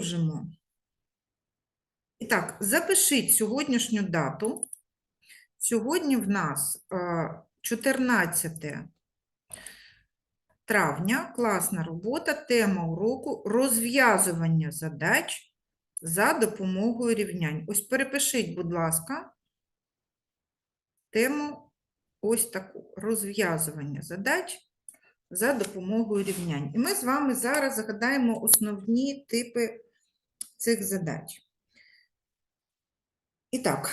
Продовжимо. І так, запишіть сьогоднішню дату. Сьогодні в нас е, 14 травня, класна робота, тема уроку розв'язування задач за допомогою рівнянь. Ось перепишіть, будь ласка, тему ось таку розв'язування задач за допомогою рівнянь. І ми з вами зараз згадаємо основні типи цих задач. І так,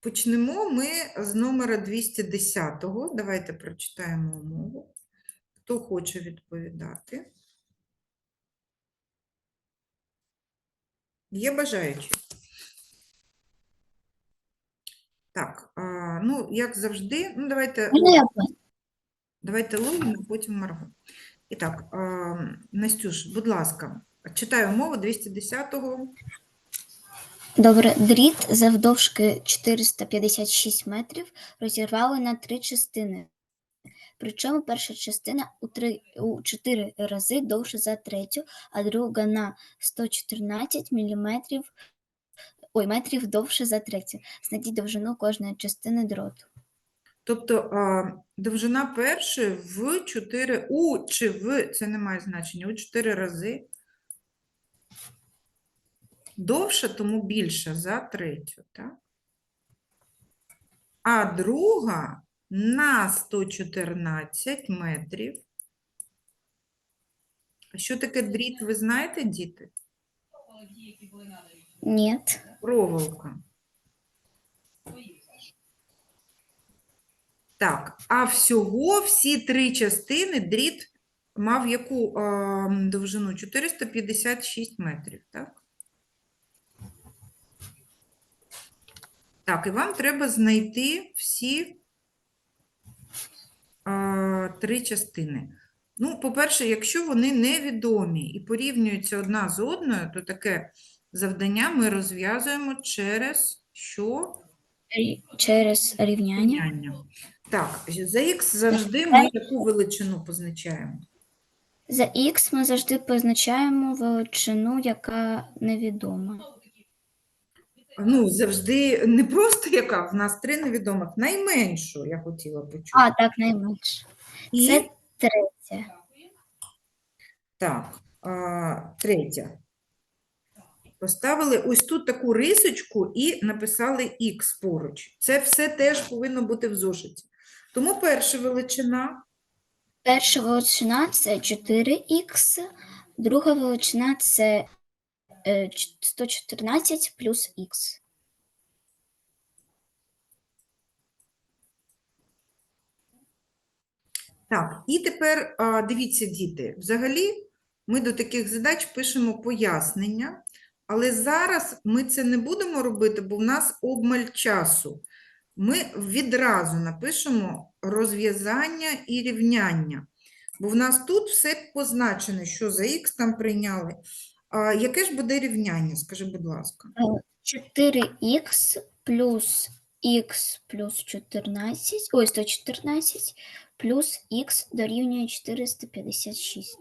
почнемо ми з номера 210. Давайте прочитаємо умову. Хто хоче відповідати? Є бажаючі? Так, ну, як завжди, ну, давайте. Давайте Логіна, потім Марго. І так, Настюш, будь ласка, читаю умову 210-го. Добре, дріт завдовжки 456 метрів розірвали на три частини. Причому перша частина у, три, у 4 рази довше за третю, а друга на 114 міліметрів, ой, метрів довше за третю. Знайдіть довжину кожної частини дроту. Тобто а, довжина першої в 4, у чи в, це не має значення, у 4 рази довше, тому більше за третю, так? А друга на 114 метрів. Що таке дріт, ви знаєте, діти? Ні. Проволока. Так, а всього всі три частини дріт мав яку а, довжину? 456 метрів, так? Так, і вам треба знайти всі а, три частини. Ну, по-перше, якщо вони невідомі і порівнюються одна з одною, то таке завдання ми розв'язуємо через що? Через рівняння. Рівняння. Так, за х завжди ми яку величину позначаємо? За х ми завжди позначаємо величину, яка невідома. Ну, завжди не просто яка, в нас три невідомих, найменшу я хотіла почути. А, так, найменше. І Це третє. так, а, третя. Поставили ось тут таку рисочку і написали х поруч. Це все теж повинно бути в зошиті. Тому перша величина Перша величина це 4х, друга величина це 114 плюс х. Так, і тепер дивіться, діти, взагалі ми до таких задач пишемо пояснення, але зараз ми це не будемо робити, бо в нас обмаль часу. Ми відразу напишемо розв'язання і рівняння, бо в нас тут все позначено, що за х там прийняли. А, яке ж буде рівняння, скажи, будь ласка. 4х плюс х плюс 14, ой, 114 плюс х дорівнює 456.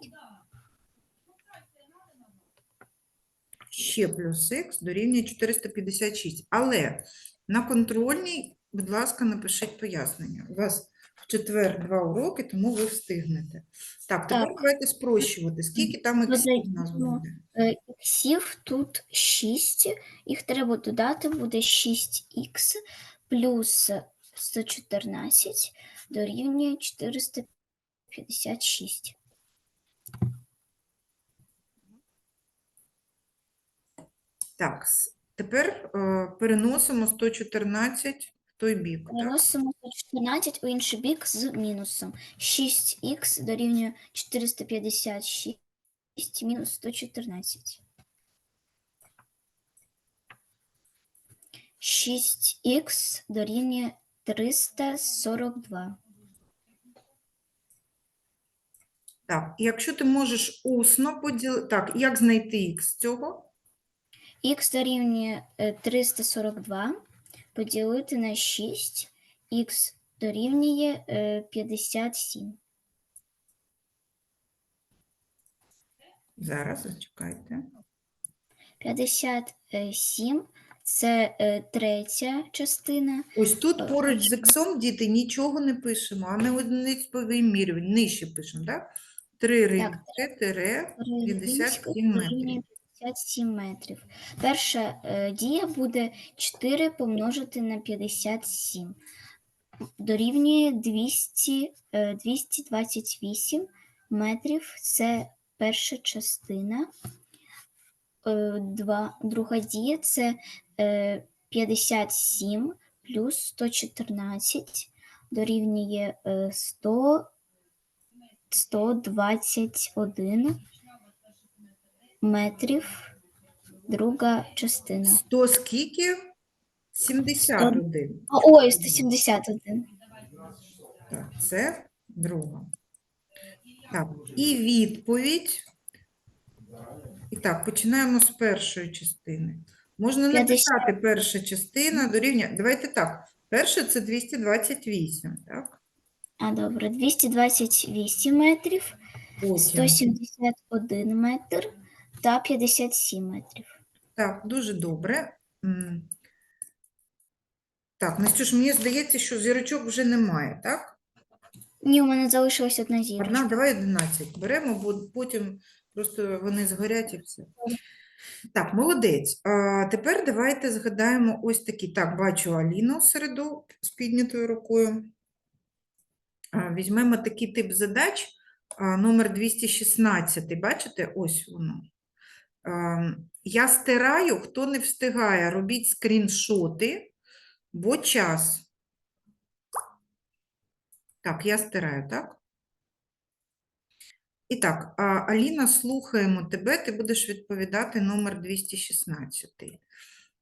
ще плюс х дорівнює 456. Але на контрольній, будь ласка, напишіть пояснення. У вас в четвер два уроки, тому ви встигнете. Так, тепер Так. давайте спрощувати. Скільки там іксів у нас Додаємо. буде? Е, Іксів тут 6, їх треба додати, буде 6х плюс 114 дорівнює 456. Так, с- тепер е, переносимо 114 в той бік. Переносимо 114 у інший бік з мінусом. 6х дорівнює 456 мінус 114. 6х дорівнює 342. Так, якщо ти можеш усно поділити. Так, як знайти х цього? Х дорівнює е, 342 поділити на 6, х дорівнює е, 57. Зараз, зачекайте. 57 це е, третя частина. Ось тут Е, поруч з іксом, діти, нічого не пишемо, а не одиниць по вимірюванню, нижче пишемо, так? 3 римське, тире, 57 метрів. Дорівнює 57 метрів. Перша е, дія буде 4 помножити на 57. Дорівнює 200, е, 228 метрів. Це перша частина. Е, два, друга дія це е, 57 плюс 114 дорівнює е, 100, 121 метрів. Друга частина. 100 скільки? 71. О, Ой, 171. Так, це друга. Так, і відповідь. І так, починаємо з першої частини. Можна 50. написати перша частина дорівнює. Давайте так. Перше це 228, так? А добре, 228 метрів, Потім. 171 метр та 57 метрів. Так, дуже добре. Так, Настюш, мені здається, що зірочок вже немає, так? Ні, у мене залишилась одна зірочка. Одна, давай 11 беремо, бо потім просто вони згорять і все. Так, молодець. А, тепер давайте згадаємо ось такі. Так, бачу Аліну середу з піднятою рукою. А, візьмемо такий тип задач, а, номер 216. Бачите? Ось воно. А, я стираю, хто не встигає, робіть скріншоти, бо час. Так, я стираю, так? І так, Аліна, слухаємо тебе, ти будеш відповідати номер 216.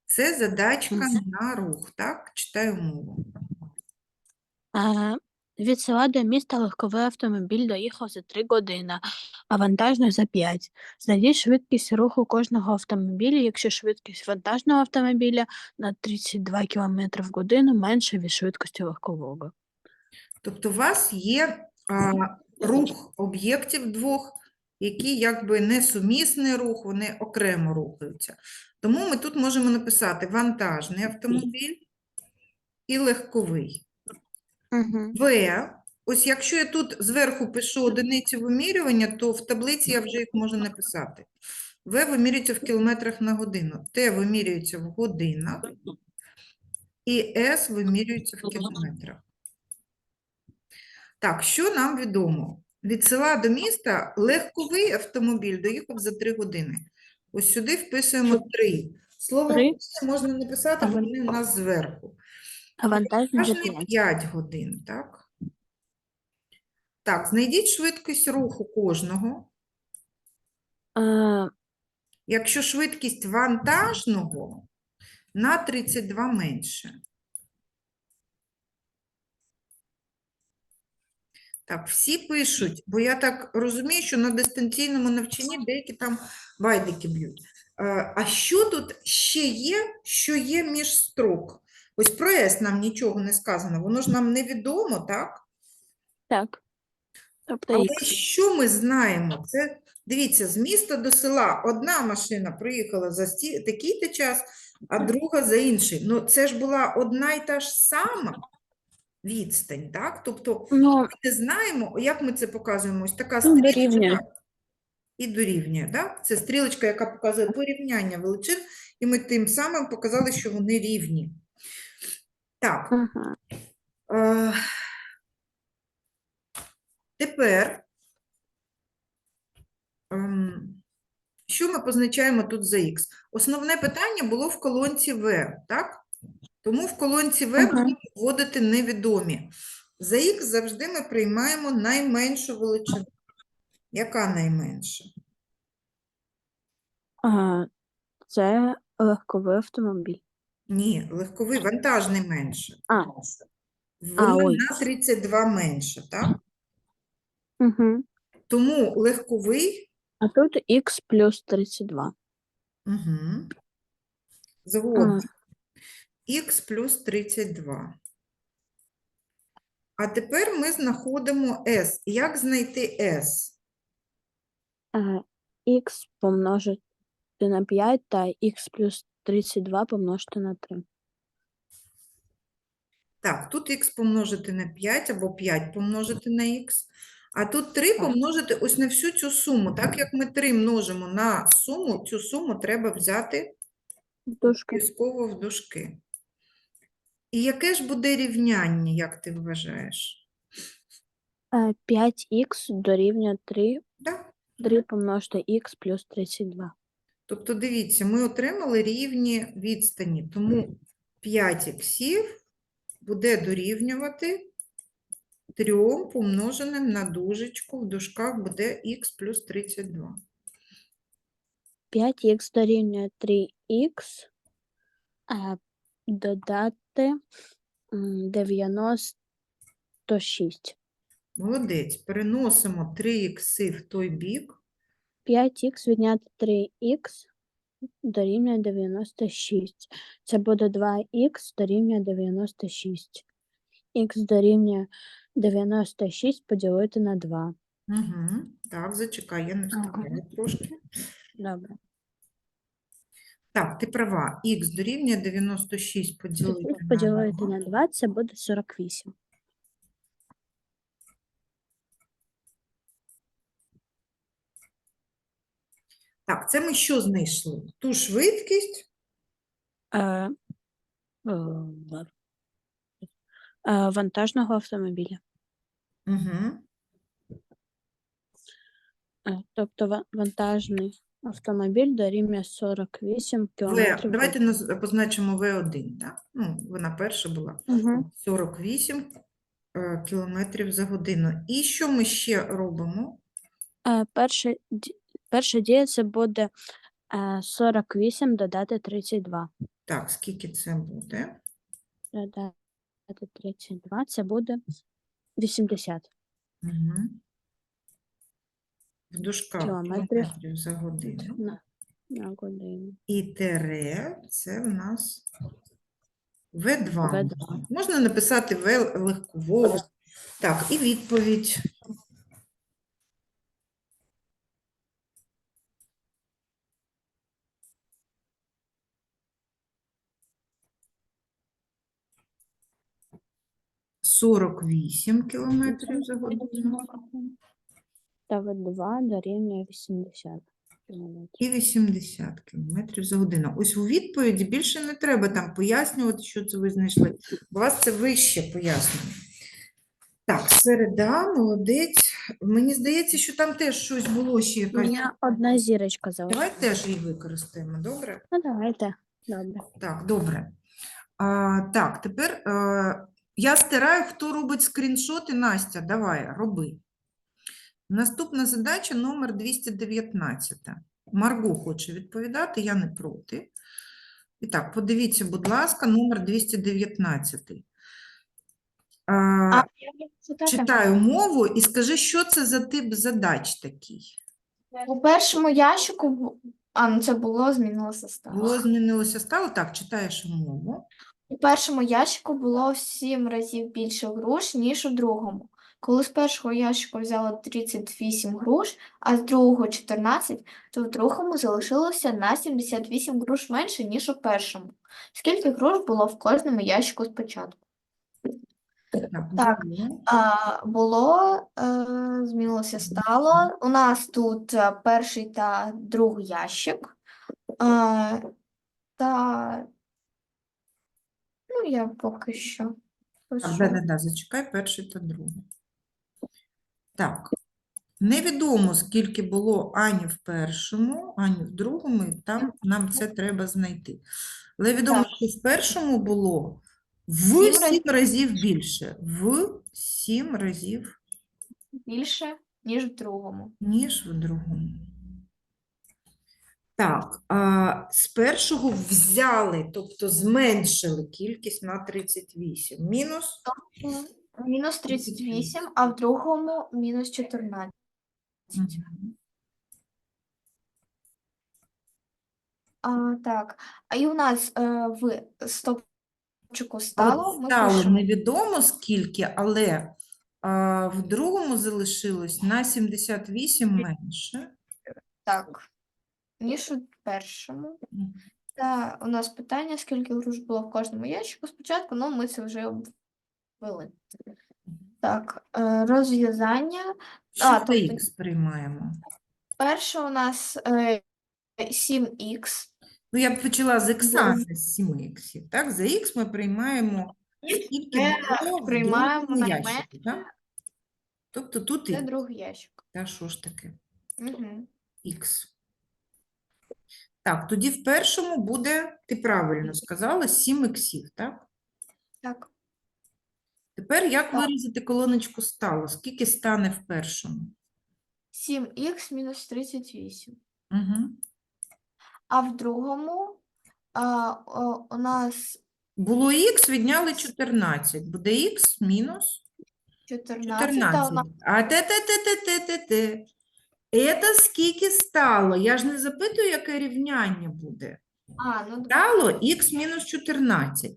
Це задачка на рух, так? Читаю мову. Від села до міста легковий автомобіль доїхав за 3 години, а вантажний за 5. Знайдіть швидкість руху кожного автомобіля, якщо швидкість вантажного автомобіля на 32 км в годину менше від швидкості легкового. Тобто у вас є а, рух об'єктів двох, які якби несумісний рух, вони окремо рухаються. Тому ми тут можемо написати вантажний автомобіль і легковий. Угу. В, ось якщо я тут зверху пишу одиниці вимірювання, то в таблиці я вже їх можу написати. В вимірюється в кілометрах на годину, Т вимірюється в годинах, і С вимірюється в кілометрах. Так, що нам відомо? Від села до міста легковий автомобіль доїхав за 3 години. Ось сюди вписуємо 3. Слово Три. «година» можна написати, вони у нас зверху. Вантажний за 5. 5 годин, так? Так, знайдіть швидкість руху кожного. Е, Якщо швидкість вантажного на 32 менше. Так, всі пишуть, бо я так розумію, що на дистанційному навчанні деякі там байдики б'ють. Е, А що тут ще є, що є між строк? Ось про С нам нічого не сказано, воно ж нам невідомо, так? так. Тобто Але Х. що ми знаємо? Це, дивіться, з міста до села одна машина приїхала за сті... такий-то час, а друга за інший. Ну, це ж була одна і та ж сама відстань, так? Тобто Ну, ми не знаємо, як ми це показуємо. Ось така Ну, стрілочка дорівнює. і дорівнює, так? Це стрілочка, яка показує порівняння величин, і ми тим самим показали, що вони рівні. Так, ага. Е, Тепер, ем, що ми позначаємо тут за х? Основне питання було в колонці В, так? Тому в колонці В Ага. будемо вводити невідомі. За х завжди ми приймаємо найменшу величину. Яка найменша? Е, Це легковий автомобіль. Ні, легковий, вантажний менше. А, Воно ой. на 32 менше, так? угу. Тому легковий А тут Х плюс 32. Угу. Згодна. Х плюс 32. А тепер ми знаходимо s. Як знайти s? Е, х помножити на 5 та х плюс 32 помножити на 3. Так, тут х помножити на 5 або 5 помножити на х. А тут 3 помножити ось на всю цю суму. Так як ми 3 множимо на суму, цю суму треба взяти Дужки. обов'язково в дужки. І яке ж буде рівняння, як ти вважаєш? Е, 5х дорівнює 3, Да? 3 помножити х плюс 32. Тобто, дивіться, ми отримали рівні відстані, тому 5 іксів буде дорівнювати 3 помноженим на дужечку, в дужках буде х плюс 32. 5х дорівнює 3х, а додати м, 96. Молодець, переносимо 3 ікси в той бік. 5х відняти 3х дорівнює 96. Це буде 2х дорівнює 96. х дорівнює 96 поділити на 2. Угу. Так, зачекай, я не Ага. трошки. Добре. Так, ти права, х дорівнює 96 поділити на Поділити 2. на 2 це буде 48. Так, це ми що знайшли? Ту швидкість, Е, е. Е, вантажного автомобіля. угу. Е, Тобто ва- вантажний автомобіль дорівнює 48 В, км. давайте наз- позначимо В1, так? Ну, вона перша була. Угу. 48 е, кілометрів за годину. І що ми ще робимо? Е, перша, ді- перша дія це буде е, 48 додати 32. Так, скільки це буде? Додати 32 це буде 80 Угу. В дужках Кілометрів. кілометрів за годину. на, на годину. І тере це в нас В2. В2. Можна написати В легкового. Так, і відповідь. Сорок вісім кілометрів за годину Та В2 дорівнює 80 км. і 80 кілометрів за годину. Ось у відповіді більше не треба там пояснювати, що це ви знайшли. У вас це вище пояснення. Так, середа, молодець. Мені здається, що там теж щось було ще У мене одна зірочка залишилась. Давай теж її використаємо, добре? Ну, давайте. Добре. Так, добре. А, так, тепер е, я стираю, хто робить скріншоти. Настя, давай, роби. Наступна задача номер 219. Марго хоче відповідати, я не проти. І так, подивіться, будь ласка, номер 219. А, читаю мову і скажи, що це за тип задач такий? У першому ящику, а ну це було, змінилося стало. Було змінилося стало? Так, читаєш мову. У першому ящику було в 7 разів більше груш, ніж у другому. Коли з першого ящику взяли 38 груш, а з другого 14, то в другому залишилося на 78 груш менше, ніж у першому. Скільки груш було в кожному ящику спочатку? Так. А, було, е, змінилося стало. У нас тут е, перший та другий ящик. Е, та, я поки що. Пишу. да, да, да, зачекай перший та другий. Так. Невідомо, скільки було Ані в першому, Ані в другому, і там нам це треба знайти. Але відомо, що в першому було в Сім сім разів разів більше. В сім разів, Більше, ніж в другому. ніж в другому. Так, а, з першого взяли, тобто зменшили кількість на 38. Мінус Мінус 38, а в другому мінус 14. Мгм. А, так, а і у нас е, в стопчику стало, ми стало пишемо. невідомо скільки, але а, в другому залишилось на 78 менше. Так, ніж у першому. Та у нас питання, скільки груш було в кожному ящику спочатку, ну ми це вже обвели. Так, е, розв'язання. Що А, тобто- х приймаємо? Перше у нас е, 7х. Ну, я б почала з х, а не з 7 іксів. Так, за х ми приймаємо скільки Ми було в приймаємо найменше. ящику, так? Тобто тут Це другий ящик. Та що ж таке? Угу. Х. Так, тоді в першому буде, ти правильно сказала, 7 іксів, так? Так. Тепер як Так. виразити колоночку стало? Скільки стане в першому? 7х мінус 38. Угу. А в другому а, о, у нас Було х, відняли 14. Буде х мінус 14, а у 14. А те те те те те те те Це скільки стало? Я ж не запитую, яке рівняння буде. а, ну, Стало х мінус 14.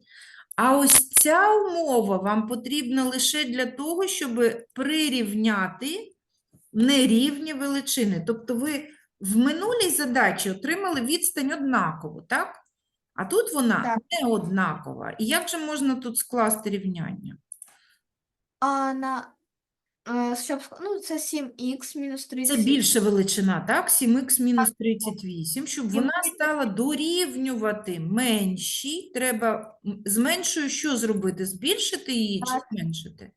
А ось ця умова вам потрібна лише для того, щоб прирівняти нерівні величини. Тобто ви в минулій задачі отримали відстань однакову, так? А тут вона Так. не однакова. І як же можна тут скласти рівняння? а на е, щоб ск- ну, це 7х мінус Це 38. більша величина, так? 7х мінус 38. Щоб вона стала дорівнювати меншій, треба м, з меншою що зробити? Збільшити її чи зменшити?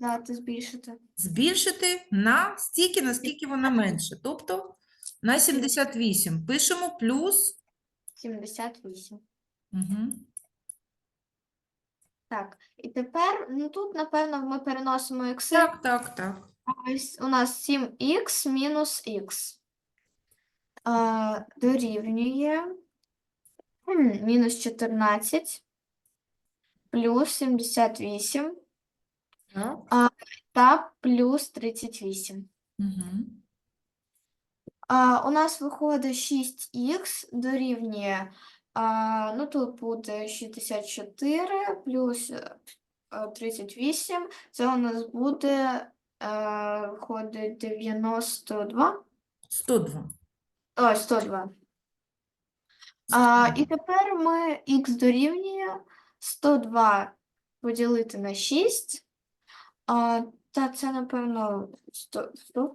Дати збільшити. Збільшити на стільки, наскільки вона менше. Тобто на 78. Пишемо плюс. 78. Угу. Так, і тепер, ну тут, напевно, ми переносимо ікси. Так, так, так. Ось у нас 7х мінус х. А, дорівнює мінус 14 плюс 78 так. та плюс 38. Угу. А, у нас виходить 6х дорівнює, а, ну тут буде 64 плюс е, е, 38, це у нас буде, е, виходить 92, 102. ой, 102. А, і тепер ми х дорівнює 102 поділити на 6, а, та це, напевно, 100, 100,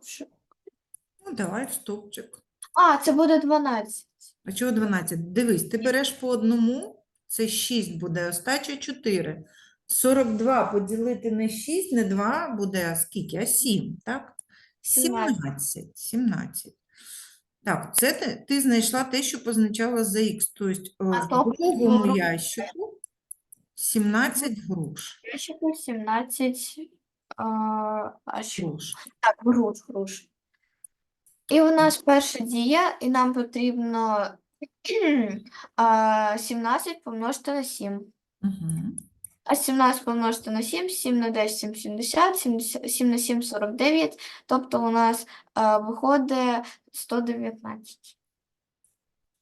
Ну, давай в стовпчик. А, це буде 12. А чого 12? Дивись, ти береш по одному, це 6 буде, остача 4. 42 поділити на 6, не 2 буде, а скільки? А 7, так? 17. 17. 17. Так, це ти, ти знайшла те, що позначало за х. Тобто А в то другому було- ящику 17 груш. Ящику 17 а, а що? груш. Так, груш, груш. І у нас перша дія, і нам потрібно а, 17 помножити на 7. Угу. А 17 помножити на 7, 7 на 10, 7, 70, 70 7 на 7, 49. Тобто у нас а, виходить 119.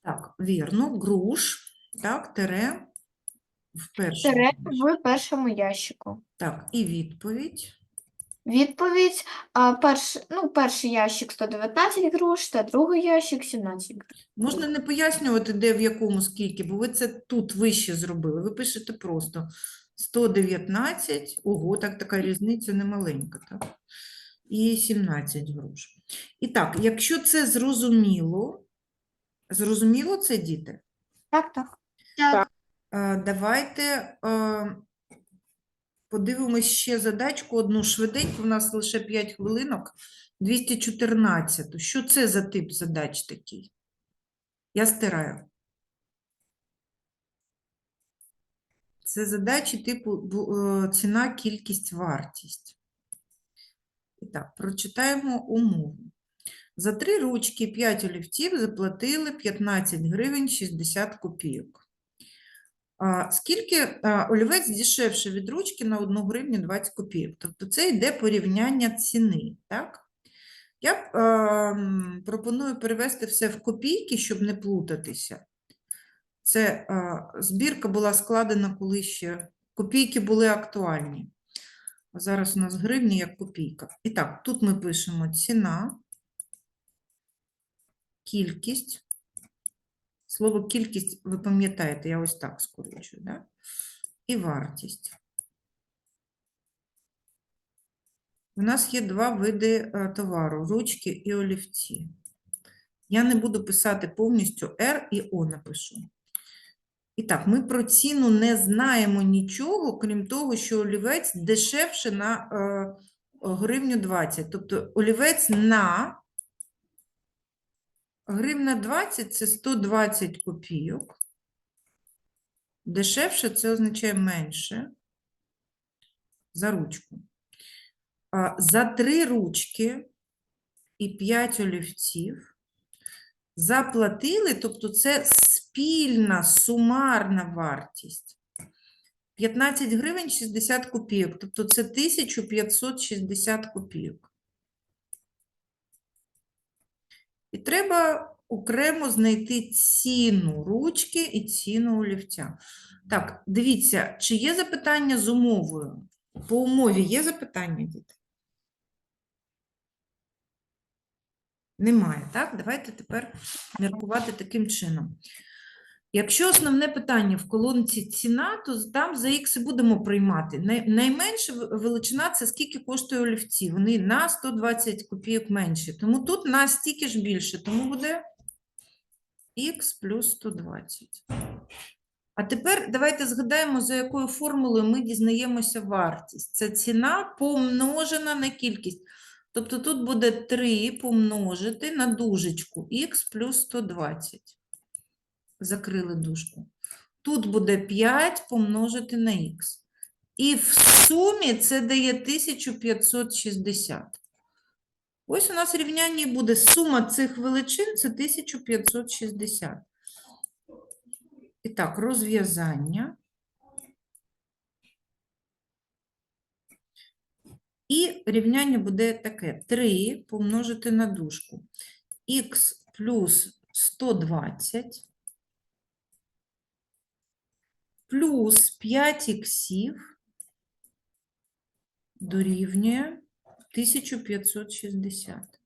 Так, вірно, груш, так, тере в першому. Ящику. в першому ящику. Так, і відповідь. Відповідь, а, перш, ну, перший ящик 119 груш, та другий ящик 17 груш. Можна не пояснювати, де в якому скільки, бо ви це тут вище зробили. Ви пишете просто 119, ого, так така різниця немаленька, так? І 17 груш. І так, якщо це зрозуміло, зрозуміло це, діти? Так, так. Е, Давайте подивимось ще задачку одну швиденько, у нас лише 5 хвилинок. 214. Що це за тип задач такий? Я стираю. Це задачі типу е, ціна, кількість, вартість. І так, прочитаємо умову. За три ручки 5 олівців заплатили 15 гривень 60 копійок. Скільки олівець дешевше від ручки на 1 гривню 20 копійок? Тобто це йде порівняння ціни, так? Я м, пропоную перевести все в копійки, щоб не плутатися. Це а, збірка була складена, коли ще копійки були актуальні. А зараз у нас гривні як копійка. І так, тут ми пишемо ціна. кількість. Слово кількість, ви пам'ятаєте, я ось так скорочую, да? І вартість. У нас є два види е, товару: ручки і олівці. Я не буду писати повністю R і O напишу. І так, ми про ціну не знаємо нічого, крім того, що олівець дешевше на е, гривню 20. Тобто олівець на гривна 20 це 120 копійок. Дешевше це означає менше за ручку. За три ручки і 5 олівців заплатили, тобто це спільна сумарна вартість. 15 гривень 60 копійок, тобто це 1560 копійок. І треба окремо знайти ціну ручки і ціну олівця. Так, дивіться, чи є запитання з умовою? По умові є запитання, діти? Немає, так? Давайте тепер міркувати таким чином. Якщо основне питання в колонці ціна, то там за х і будемо приймати. Найменша величина це скільки коштує олівці. Вони на 120 копійок менші. Тому тут на стільки ж більше, тому буде х плюс 120. А тепер давайте згадаємо, за якою формулою ми дізнаємося вартість. Це ціна помножена на кількість. Тобто тут буде 3 помножити на дужечку х плюс 120. Закрили дужку. Тут буде 5 помножити на х. І в сумі це дає 1560. Ось у нас рівняння і буде сума цих величин це 1560. І так, розв'язання. І рівняння буде таке: 3 помножити на дужку. х плюс 120 плюс 5 іксів дорівнює 1560.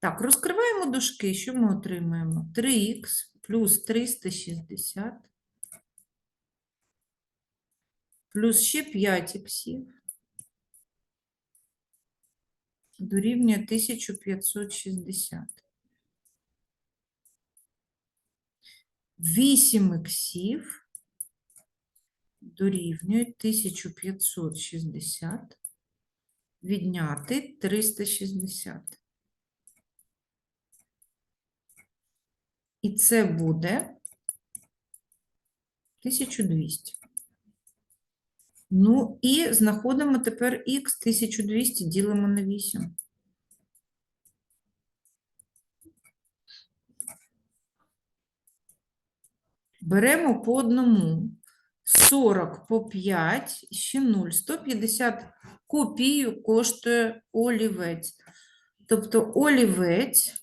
Так, розкриваємо дужки. Що ми отримаємо? 3х плюс 360 плюс ще 5 іксів дорівнює 1560. 8 іксів дорівнює 1560 відняти 360. І це буде 1200. Ну і знаходимо тепер х 1200 ділимо на 8. Беремо по одному. 40 по 5, ще 0. 150 копійок коштує олівець. Тобто олівець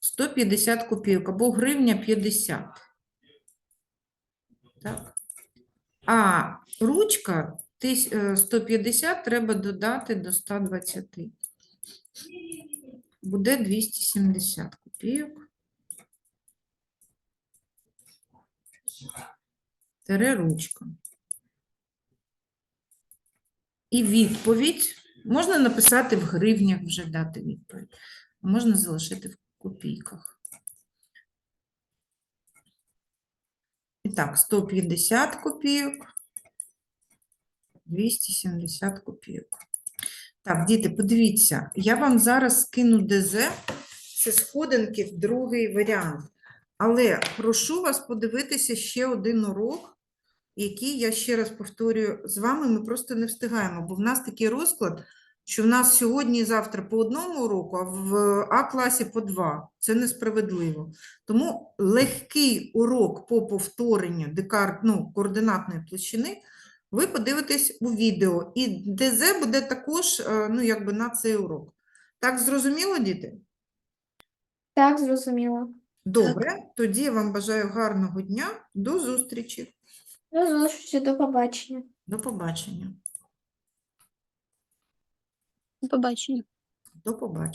150 копійок або гривня 50. Так. А ручка е, 150 треба додати до 120. Буде 270 копійок. Тере ручка. І відповідь можна написати в гривнях вже дати відповідь. Можна залишити в копійках. І так, 150 копійок, 270 копійок. Так, діти, подивіться, я вам зараз скину ДЗ, це сходинки в другий варіант. Але прошу вас подивитися ще один урок, який я ще раз повторюю з вами, ми просто не встигаємо, бо в нас такий розклад, що в нас сьогодні і завтра по одному уроку, а в А-класі по два. Це несправедливо. Тому легкий урок по повторенню декар... ну, координатної площини ви подивитесь у відео. І ДЗ буде також е, ну, якби на цей урок. Так зрозуміло, діти? Так, зрозуміло. Добре, тоді я вам бажаю гарного дня. До зустрічі. До зустрічі, до побачення. До побачення. До побачення. До побачення.